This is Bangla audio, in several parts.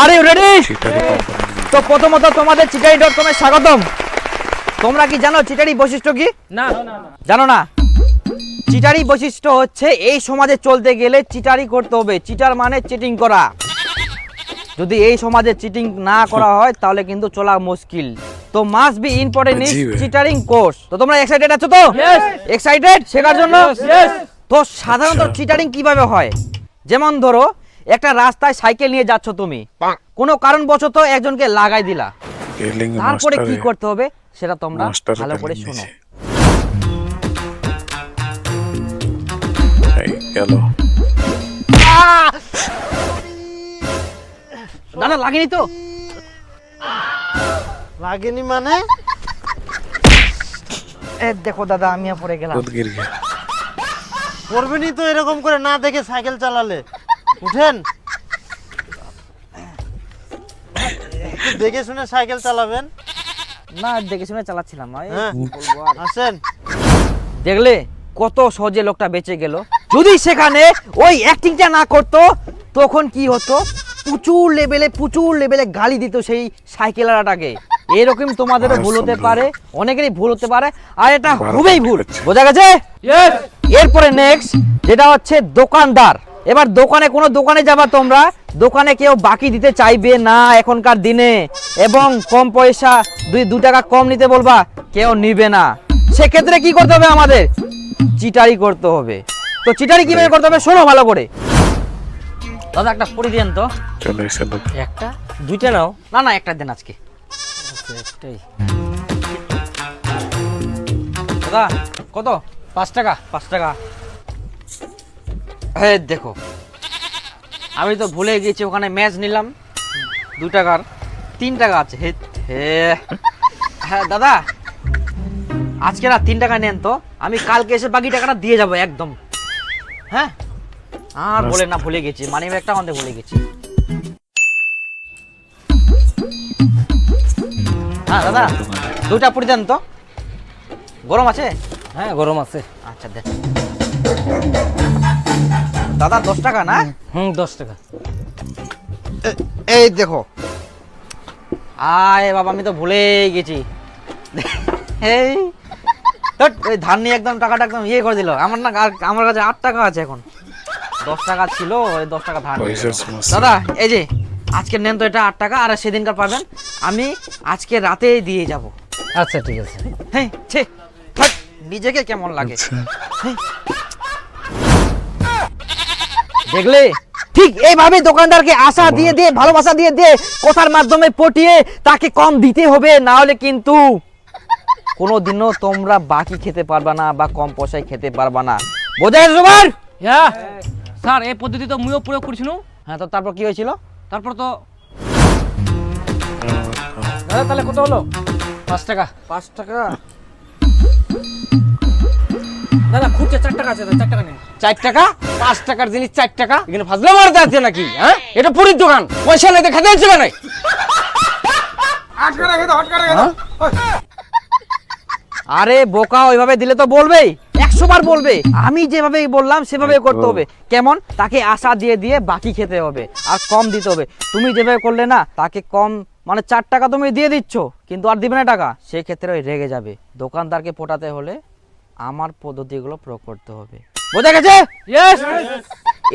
আর ইউ রেডি তো প্রথমত তোমাদের চিটারি ডট কমে স্বাগতম। তোমরা কি জানো চিটারি বৈশিষ্ট্য কি? না। জানো না? চিটারি বৈশিষ্ট্য হচ্ছে এই সমাজে চলতে গেলে চিটারি করতে হবে। চিটার মানে চিটিং করা। যদি এই সমাজে চিটিং না করা হয় তাহলে কিন্তু চলা মুশকিল। তো must be important is cheating course তো তোমরা এক্সাইটেড আছো তো? এক্সাইটেড শেখার জন্য? তো সাধারণত। চিটারিং কীভাবে হয়? যেমন ধরো একটা রাস্তায় সাইকেল নিয়ে যাচ্ছ তুমি। কোনো কারণবশত একজনকে লাগাই দিলা। তারপরে কি করতে হবে সেটা তোমরা ভালো করে শোনো। গেল দাদা লাগেনি তো? লাগেনি মানে? এ দেখো দাদা আমি পড়ে গেলাম। করবেনি তো এরকম করে না দেখে সাইকেল চালালে। উঠেন। দেখে শুনে সাইকেল চালাবেন। না দেখে শুনে চালাচ্ছিলাম হ্যাঁ। আসেন। দেখলে কত সহজে লোকটা বেঁচে গেল। যদি সেখানে ওই অ্যাক্টিংটা না করতো তখন কি হতো? প্রচুর লেভেলে প্রচুর লেভেলে গালি দিত সেই সাইকেলারটাকে। এরকম তোমাদেরও ভুল হতে পারে অনেকেরই ভুল হতে পারে আর এটা খুবই ভুল। বোঝা গেছে? এরপরে নেক্সট যেটা হচ্ছে দোকানদার। এবার দোকানে কোনো দোকানে যাবা তোমরা? দোকানে কেউ বাকি দিতে চাইবে না এখনকার দিনে। এবং কম পয়সা দুই দু টাকা কম নিতে বলবা কেউ নিবে না। সেক্ষেত্রে কি করতে হবে আমাদের? চিটারি করতে হবে। তো চিটারি কীভাবে করতে হবে? শোনো ভালো করে। দাদা একটা পরি দেন তো। চলে এসে লোক একটা? দুইটা নাও। না না একটা দেন আজকে। একটাই। দাদা কত? পাঁচ টাকা পাঁচ টাকা। হ্যাঁ দেখো। আমি তো ভুলে গেছি ওখানে ম্যাচ নিলাম। দু টাকার। তিন টাকা আছে। হে হে। হ্যাঁ দাদা। আজকে না তিন টাকা নেন তো। আমি কালকে এসে বাকি টাকাটা দিয়ে যাব একদম। হ্যাঁ? আর বলে না ভুলে গেছি। মানি ব্যাগটা আমাদের ভুলে গেছি। হ্যাঁ দাদা। দুটা পুরি দেন তো। গরম আছে? হ্যাঁ গরম আছে। আচ্ছা দেন দাদা দশ টাকা না? হুম দশ টাকা। এই দেখো। আয় বাবা আমি তো ভুলেই গেছি। এই ধান নিয়ে একদম টাকাটা একদম ইয়ে করে দিল। আমার না আর- আমার কাছে আট টাকা আছে এখন। দশ টাকা ছিল ওই দশ টাকা ধান দাদা এই যে আজকে নেন তো এটা আট টাকা আর সেদিনকার পাবেন আমি আজকে রাতেই দিয়ে যাব। আচ্ছা ঠিক আছে। হ্যাঁ ছে ধ্যাৎ, নিজেকে কেমন লাগে? আচ্ছা। দেখলে? ঠিক এইভাবে দোকানদারকে আশা দিয়ে দিয়ে ভালোবাসা দিয়ে দিয়ে কথার মাধ্যমে পটিয়ে তাকে কম দিতে হবে না হলে কিন্তু কোনো দিনও তোমরা বাকি খেতে পারবা না বা কম পয়সায় খেতে পারবা না। বোঝা গেছে তোমার? হ্যাঁ স্যার এই পদ্ধতি তো মুইও প্রয়োগ করছিল হ্যাঁ তো তারপর কি হয়েছিল? তারপর তো দাদা তাহলে কত হলো? পাঁচ টাকা। পাঁচ টাকা? দাদা খুঁজছে চার টাকা আছে চার টাকা চার টাকা, পাঁচ টাকার জিনিস চার টাকা, এখানে ফাজলা মারতে আছে নাকি হ্যাঁ? এটা পুরীর দোকান, পয়সা নেই খেতে হচ্ছে কেন আরে বোকা, ওইভাবে দিলে তো বলবেই, একশো বার বলবে। আমি যেভাবে বললাম সেভাবে করতে হবে। কেমন? তাকে আশা দিয়ে দিয়ে বাকি খেতে হবে, আর কম দিতে হবে। তুমি যেভাবে করলে না, তাকে কম মানে চার টাকা তুমি দিয়ে দিচ্ছ, কিন্তু আর দিবে না টাকা। সেক্ষেত্রে ওই রেগে যাবে। দোকানদারকে পটাতে হলে আমার পদ্ধতিগুলো প্রয়োগ করতে হবে। বোঝা গেছে?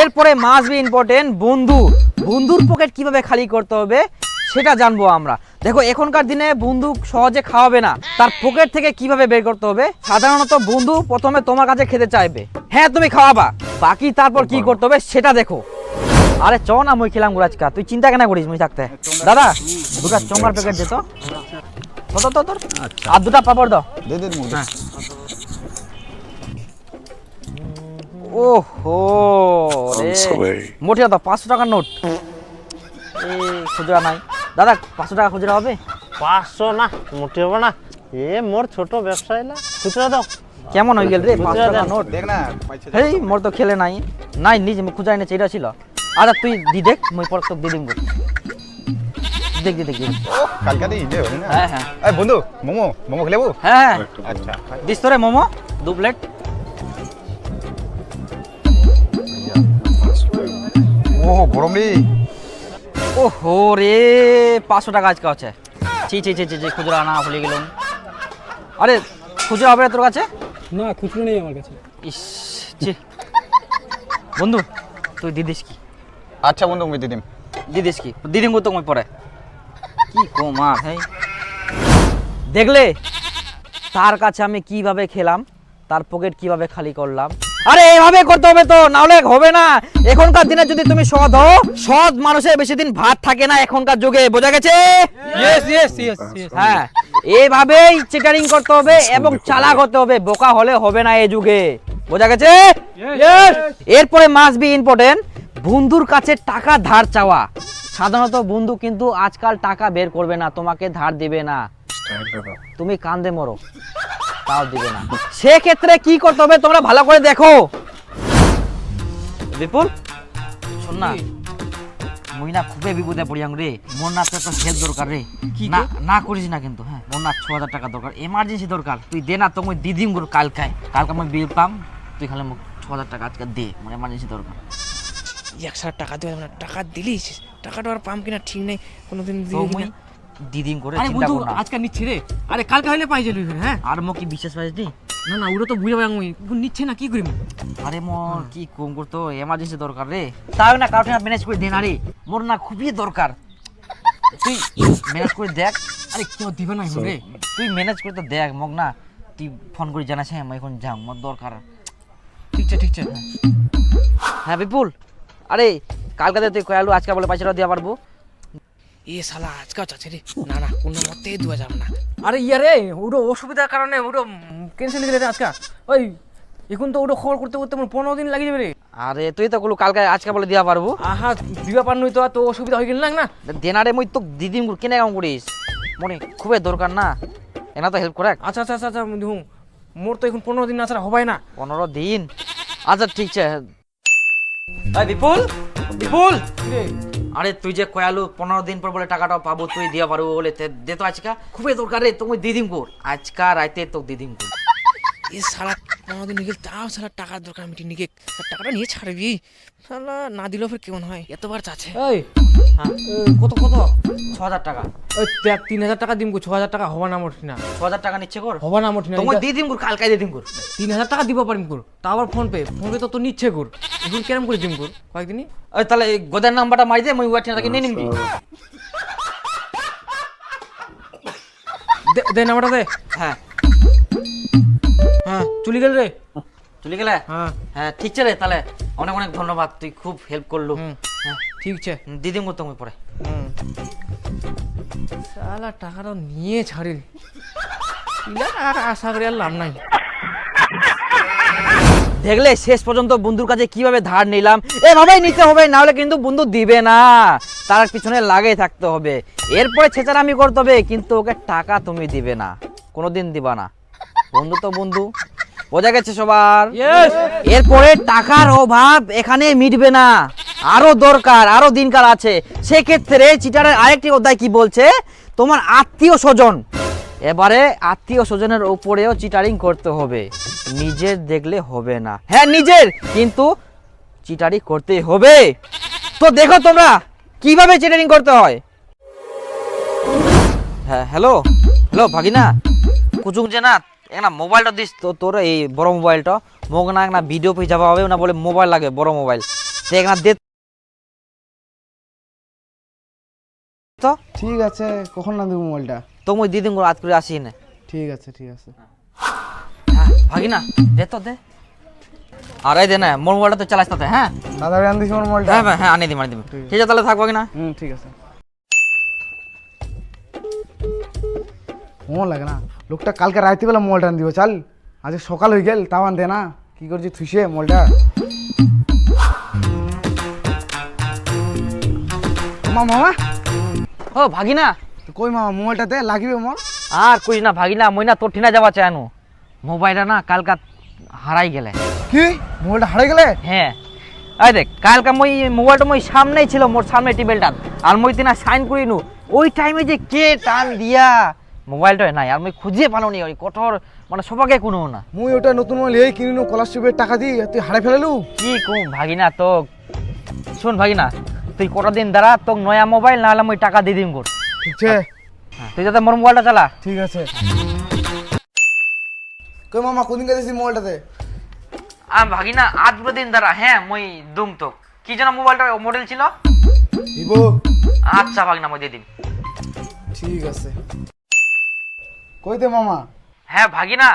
এরপরে মাস বি ইম্পর্টেন্ট বন্ধু। বন্ধুর পকেট কীভাবে খালি করতে হবে সেটা জানব আমরা। দেখো এখনকার দিনে বন্ধু সহজে খাওয়াবে না। তার পকেট থেকে কীভাবে বের করতে হবে? সাধারণত বন্ধু প্রথমে তোমার কাছে খেতে চাইবে। হ্যাঁ তুমি খাওয়াবা। বাকি তারপর কি করতে হবে সেটা দেখো। আরে চ না মুই খেলাম গুরাজকা। তুই চিন্তা কেন করিস মুই থাকতে? দাদা দুটা চমড়ার প্যাকেট দে তো। তো তো, তো আর দুটা পাপড় দাও। ওহো মোটে দাও পাঁচশো টাকার নোট। এই খুচরা নাই। দাদা পাঁচশো টাকা খুচরা হবে? পাঁচশো না মোটে হবে না। এ মোর ছোট ব্যবসায়ী না। খুচরা দাও। কেমন হয়ে গেল রে পাঁচশো টাকা। নোট? হেই মোর তো খেলে নাই। নাই নিজে খুচরা এনেছে এটা ছিল। আচ্ছা তুই দি দেখ মুই পর তো দিয়ে দিব দেখ দি দেখ কালকে দিই দে হ্যাঁ হ্যাঁ। বন্ধু মোমো মোমো খেলেবো হ্যাঁ হ্যাঁ। আচ্ছা। দিস তোরে মোমো দু প্লেট। ও গরম রে ওহো রে পাঁচশো টাকা আজকে আছে। ছি ছি ছি ছি ছি খুচরো আনা ভুলে গেলাম। আরে খুচরো হবে না তোর কাছে? না খুচরো নেই আমার কাছে। ইস ছি। বন্ধু তুই দিদিস কি? আচ্ছা বন্ধু আমি দিদিম। দিদিস কি? দিদিম তো মই পরে কি কমা হ্যাঁ দেখলে? তার কাছে আমি কীভাবে খেলাম? তার পকেট কীভাবে খালি করলাম? আরে এভাবে করতে হবে তো নাহলে হবে না। এখনকার দিনে যদি তুমি সৎ হও সৎ মানুষের বেশি দিন ভাত থাকে না এখনকার যুগে বোঝা গেছে? ইয়েস ইয়েস ইয়েস ইয়েস হ্যাঁ এইভাবেই চিটারিং করতে হবে এবং চালাক হতে হবে বোকা হলে হবে না এই যুগে বোঝা গেছে? এরপরে মাস বি ইম্পর্টেন্ট বন্ধুর কাছে টাকা ধার চাওয়া। সাধারণত বন্ধু কিন্তু আজকাল টাকা বের করবে না তোমাকে ধার দিবে না। তুমি কান্দে মরো। তাও দিবে না। সেক্ষেত্রে কি করতে হবে তোমরা ভালো করে দেখো। বিপুল শোন না। মুই না খুবই বিপদে পড়িয়াম রে। মোর না তো হেল্প দরকার রে। না না করিস না কিন্তু হ্যাঁ। মোর না ছ হাজার টাকা দরকার। এমার্জেন্সি দরকার। তুই দে না তো মুই দিদিমগুলো কালকায় কালকে। আমি বিল পাম। তুই খালি মোক ছ হাজার টাকা আজকে দে। মোর এমার্জেন্সি দরকার। একশো টাকা দেওয়া না টাকা দিলিস? টাকাটা আর পাম কিনা ঠিক নেই। কোনোদিন তো দিদিম করে আরে চিন্তা বন্ধু কর না। আজকে নিচ্ছে রে। আরে কালকে হইলে পাই যাবি হ্যাঁ আর মো কি বিশ্বাস পাইস নি? না না ওটা তো বুঝে পাই আমি। নিচ্ছে না কি করি আরে মোর কি কম করতো? এমার্জেন্সি দরকার রে। তাও না কাউকে ম্যানেজ করে দে না রে। মোর না খুবই দরকার। তুই ম্যানেজ করে দেখ। আরে কেউ দিবে না রে। তুই ম্যানেজ করে তো দেখ মোক না তুই ফোন করে জানাস হ্যাঁ আমি এখন যাও মোর দরকার। ঠিক আছে ঠিক আছে। হ্যাঁ বিপুল। আরে কালকাতে তুই কয়ালু আজকে বলে পয়সাটা দেওয়া পারব। এ শালা আজকাল চাচ্ছে রে। না না কোনো মতেই দেওয়া যাবে না আরে ইয়া রে ওটা অসুবিধার কারণে ওটা ক্যান্সেল করে রে আজকে। ওই এখন তো ওটা খবর করতে করতে আমার পনেরো দিন লাগে যাবে রে। আরে তুই তো গুলো কালকে আজকে বলে দেওয়া পারব। আহা দিবা পার নই তো তো অসুবিধা হয়ে গেল না না। দেনারে মুই তো দিদিম কেনে কাম করিস। মনে খুবই দরকার না। এনা তো হেল্প করে আচ্ছা আচ্ছা আচ্ছা আচ্ছা দেখুন মোর তো এখন পনেরো দিন আসার হবাই না। পনেরো দিন? আচ্ছা ঠিক আছে। বিপুল বিপুল। আরে তুই যে কয়ালু পনেরো দিন পর বলে টাকাটা পাবো তুই দিয়া পারব বলে দে তো আজকা। খুবই দরকার রে তুমি দিদিম কর আজকা রাইতে তো দিদিম কর এ শালা পনেরো দিন নিয়ে তাও শালা টাকার দরকার মিটি নিকে টাকাটা নিয়ে ছাড়বি। শালা না দিলেও ফের কেমন হয়? এতবার চাচ্ছে। এই হ্যাঁ কত কত? ছ হাজার টাকা। ওই তিন হাজার টাকা দিম ছ হাজার টাকা হবা না মোট না। ছ হাজার টাকা নিচ্ছে কর। হবা না মোট না। তোমার এটা- দিদিম কর কালকাই দিদিম কর তিন হাজার টাকা দিব পারিম কর তা আবার ফোন পে। ফোন পে তো তো নিচ্ছে কর এখন কেরম করে দিম কর কয়েকদিনই? ওই তাহলে এই গোদের নাম্বারটা মারি দে মুই ওয়ার ঠিকানাকে নিয়ে নিবি দে দে নাম্বারটা দে। হ্যাঁ। হ্যাঁ চলে গেল রে। চলে গেলে? হ্যাঁ। হ্যাঁ ঠিক আছে রে তাহলে অনেক অনেক ধন্যবাদ তুই খুব হেল্প করলু। হুম হ্যাঁ। ঠিক আছে দিদিম কর তুমি পরে। হুম। শালা টাকাটা নিয়ে ছাড়িল। ইলা টাকা আশা করে আর লাভ নাই। দেখলে শেষ পর্যন্ত বন্ধুর কাছে কীভাবে ধার নিলাম? এভাবেই নিতে হবে না হলে কিন্তু বন্ধু দিবে না। তার পিছনে লাগে থাকতে হবে। এরপরে ছেচারামি করতে হবে কিন্তু ওকে টাকা তুমি দিবে না। কোনোদিন দিবা না। বন্ধু তো বন্ধু। বোঝা গেছে সবার? এরপরে টাকার অভাব এখানে মিটবে না। আরও দরকার আরও দিনকাল আছে। সেক্ষেত্রে চিটারের আরেকটি অধ্যায় কি বলছে? তোমার আত্মীয় স্বজন এবারে আত্মীয় স্বজনের উপরেও চিটারিং করতে হবে। নিজের দেখলে হবে না। হ্যাঁ নিজের, কিন্তু চিটারি করতে হবে। তো দেখো তোমরা, কীভাবে চিটারিং করতে হয়? হ্যাঁ হ্যালো হ্যালো ভাগিনা, কুচুং যে না একটা মোবাইলটা দিস তো, তোর এই বড় মোবাইলটা। মোক না একটা ভিডিও পেয়ে যাওয়া হবে না বলে মোবাইল লাগে, বড় মোবাইল। তো একটা দে তো? ঠিক আছে কখন না দেবো মোবাইলটা? তো মুই দিদিন করে আজ করে আসি না? ঠিক আছে ঠিক আছে। ভাগিনা দে তো দে। আর দে না মোর মোবাইলটা তো চালাস তাতে হ্যাঁ দাদা আন দিস আমার মোবাইলটা। হ্যাঁ হ্যাঁ আনি দিম আনি দিম। ঠিক আছে। তাহলে থাকব কিনা হুম ঠিক আছে। মন লাগে না। লোকটা কালকে রাইতে বেলা মোবাইলটা আন দিব চাল। আজ সকাল হয়ে গেল তাও আন দে না। কি করছি থুইছে মোবাইলটা। মা মামা। ও ভাগিনা। কই মামা মোবাইলটা দে লাগিবে মোর? আর কইস না ভাগিনা মই না তোর ঠিনা যাওয়া চায় মোবাইলটা না কালকা হারাই গেলে। কি? মোবাইলটা হারাই গেলে? হ্যাঁ। আই দেখ কালকা মই মোবাইলটা মই সামনেই ছিল মোর সামনে টেবিলটা আর মই তিনা সাইন করিনু ওই টাইমে যে কে টান দিয়া মোবাইলটা নাই। আর মই খুঁজিয়ে পালো নি ওই কঠোর মানে সবাকে কোনো না। মুই ওটা নতুন মোবাইল এই কিনিনু স্কলারশিপের টাকা দি তুই হারাই ফেলালু? কি কম ভাগিনা তো শোন ভাগিনা তুই কটা দিন দাঁড়া তোর নয়া মোবাইল নাহলে আমি টাকা দিয়ে দিম গোর ঠিক আছে। হ্যাঁ, তুই যাতে মোর মোবাইলটা চালা। ঠিক আছে। কই মামা কোদিন গেছিস মোবাইলটাতে আমি ভাগি না আর দুটো দিন দাঁড়া হ্যাঁ মই দুম তো কি যেন মোবাইলটা মডেল ছিল? ভিভো। আচ্ছা ভাগি না মই দিয়ে দিম। ঠিক আছে। কইতে মামা? হ্যাঁ ভাগি না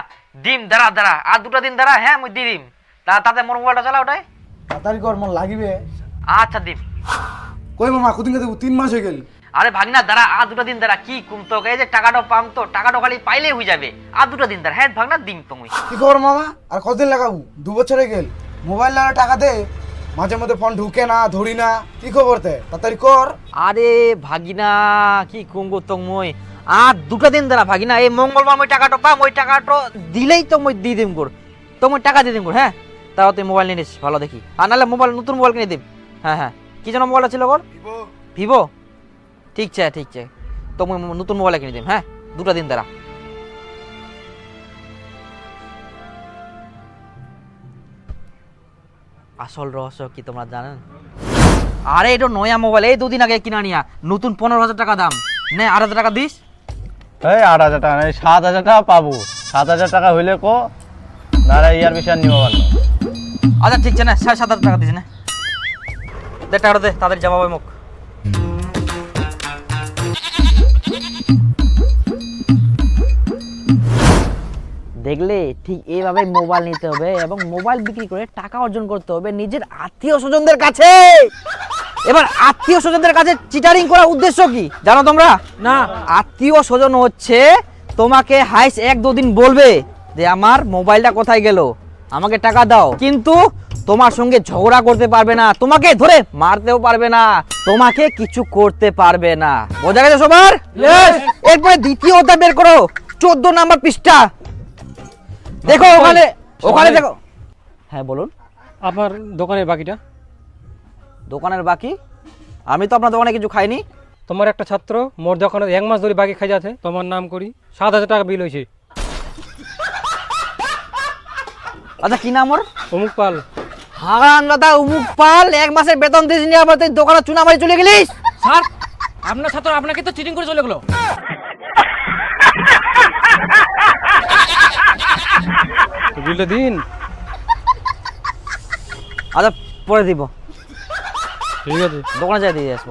দিম দাঁড়া দাঁড়া আর দুটো দিন দাঁড়া হ্যাঁ মই দিয়ে দিম। তা তাতে মোর মোবাইলটা চালা ওটাই? তাড়াতাড়ি কর মন লাগিবে। আচ্ছা দিম। কই মামা কোদিন গেছিস তিন মাস হয়ে গেল। আরে ভাগনা দাঁড়া আর দুটো দিন দাঁড়া কি কুম তো এই যে টাকাটা পাম তো টাকাটা খালি পাইলেই হয়ে যাবে। আর দুটো দিন দাঁড়া হ্যাঁ ভাগনা দিম তো কি খবর মামা? আর কতদিন লাগাবো? দু বছর হয়ে গেল। মোবাইল লাগা টাকা দে মাঝে মধ্যে ফোন ঢুকে না ধরি না। কি খবর তে? তাড়াতাড়ি কর। আরে ভাগিনা কি কুম গো তো মুই আর দুটো দিন দাঁড়া ভাগিনা এই মঙ্গলবার মই টাকাটা পাম ওই টাকাটা দিলেই তো মই দিয়ে দিম গোর। তো মই টাকা দিয়ে দিম গোর হ্যাঁ? তাও তুই মোবাইল নিয়ে নিস ভালো দেখি। আর নাহলে মোবাইল নতুন মোবাইল কিনে দিম। হ্যাঁ হ্যাঁ। কি যেন মোবাইলটা ছিল গোর ভিভো। ঠিক আছে ঠিক আছে তো মুই নতুন মোবাইল কিনে দিম হ্যাঁ? দুটো দিন দাঁড়া। আসল রহস্য কি তোমরা জানেন? আরে এটা নয়া মোবাইল এই দুদিন আগে কিনা নিয়া। নতুন পনেরো হাজার টাকা দাম। নে আট হাজার টাকা দিস। এই আট হাজার টাকা না এই সাত হাজার টাকা পাবো। সাত হাজার টাকা হইলে কো না ইয়ার আর নিব আচ্ছা ঠিক আছে না সাড়ে সাত হাজার টাকা দিস না। দে টাকাটা দে তাদের যাব মুখ। দেখলে ঠিক এইভাবে মোবাইল নিতে হবে এবং মোবাইল বিক্রি করে টাকা অর্জন করতে হবে নিজের আত্মীয় স্বজনদের কাছে। এবার আত্মীয় স্বজনদের কাছে চিটারিং করার উদ্দেশ্য কি? জানো তোমরা? না। আত্মীয় স্বজন হচ্ছে তোমাকে হাইস এক দুদিন বলবে যে আমার মোবাইলটা কোথায় গেল? আমাকে টাকা দাও। কিন্তু তোমার সঙ্গে ঝগড়া করতে পারবে না তোমাকে ধরে মারতেও পারবে না তোমাকে কিছু করতে পারবে না। বোঝা গেছে সবার? এরপরে দ্বিতীয় অধ্যায় বের করো চোদ্দ নাম্বার পৃষ্ঠা। দেখো ওখানে ওখানে দেখো। হ্যাঁ বলুন। আপনার দোকানের বাকিটা? দোকানের বাকি? আমি তো আপনার দোকানে কিছু খাইনি। তোমার একটা ছাত্র মোর দোকানে এক মাস ধরে বাকি খাই যাচ্ছে তোমার নাম করি সাত হাজার টাকা বিল হয়েছে আচ্ছা কি নাম ওর? অমুক পাল। হারান দাদা উমুক পাল এক মাসের বেতন দিস নি আবার তুই দোকানে চুনা মারি চলে গেলিস? স্যার আপনার ছাত্র আপনাকে তো চিটিং করে চলে গেলো। বিলটা দিন। আচ্ছা পরে দিব। ঠিক আছে। দোকানে যাই দিয়ে আসব।